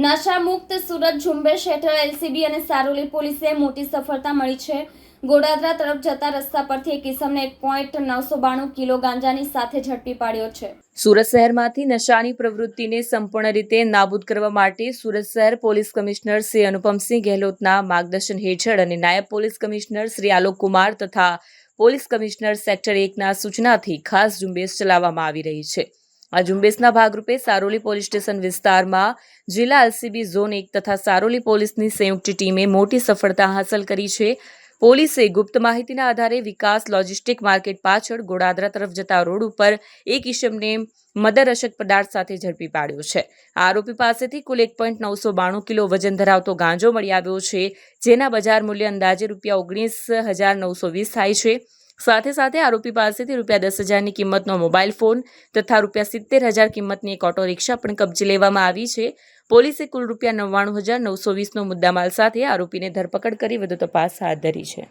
નશા મુક્ત સુરત ઝુંબેશ હેઠળ એલસીબી અને સારોલી પોલીસે મોટી સફળતા મળી છે. ગોડાદરા તરફ જતા રસ્તા પરથી એક કિસમને એક પોઈન્ટ નવસો બાણું કિલો ગાંજાની સાથે ઝડપી પાડ્યો છે. સુરત શહેરમાંથી નશાની પ્રવૃત્તિને સંપૂર્ણ રીતે નાબૂદ કરવા માટે સુરત શહેર પોલીસ કમિશનર શ્રી અનુપમસિંહ ગેહલોતના માર્ગદર્શન હેઠળ અને નાયબ પોલીસ કમિશનર શ્રી આલોક કુમાર તથા પોલીસ કમિશનર સેક્ટર એકના સૂચનાથી ખાસ ઝુંબેશ ચલાવવામાં આવી રહી છે. આ ઝુંબેશના ભાગરૂપે સારોલી પોલીસ સ્ટેશન વિસ્તારમાં જિલ્લા એલસીબી ઝોન એક તથા સારોલી પોલીસની સંયુક્ત ટીમે મોટી સફળતા હાંસલ કરી છે. પોલીસે ગુપ્ત માહિતીના આધારે વિકાસ લોજિસ્ટિક માર્કેટ પાછળ ગોડાદરા તરફ જતા રોડ ઉપર એક ઈસમને મદર અશક પદાર્થ સાથે ઝડપી પાડ્યો છે. આરોપી પાસેથી કુલ એક પોઈન્ટ નવસો બાણું કિલો વજન ધરાવતો ગાંજો મળી આવ્યો છે, જેના બજાર મૂલ્ય અંદાજે રૂપિયા ઓગણીસ હજાર નવસો વીસ થાય છે. સાથે સાથે આરોપી પાસેથી રૂપિયા દસ હજારની કિંમતનો મોબાઈલ ફોન તથા રૂપિયા સિત્તેર હજાર કિંમતની એક ઓટો રિક્ષા પણ કબજે લેવામાં આવી છે. પોલીસે કુલ રૂપિયા નવ્વાણું હજાર નવસો વીસનો મુદ્દામાલ સાથે આરોપીને ધરપકડ કરી, વધુ તપાસ હાથ ધરી છે.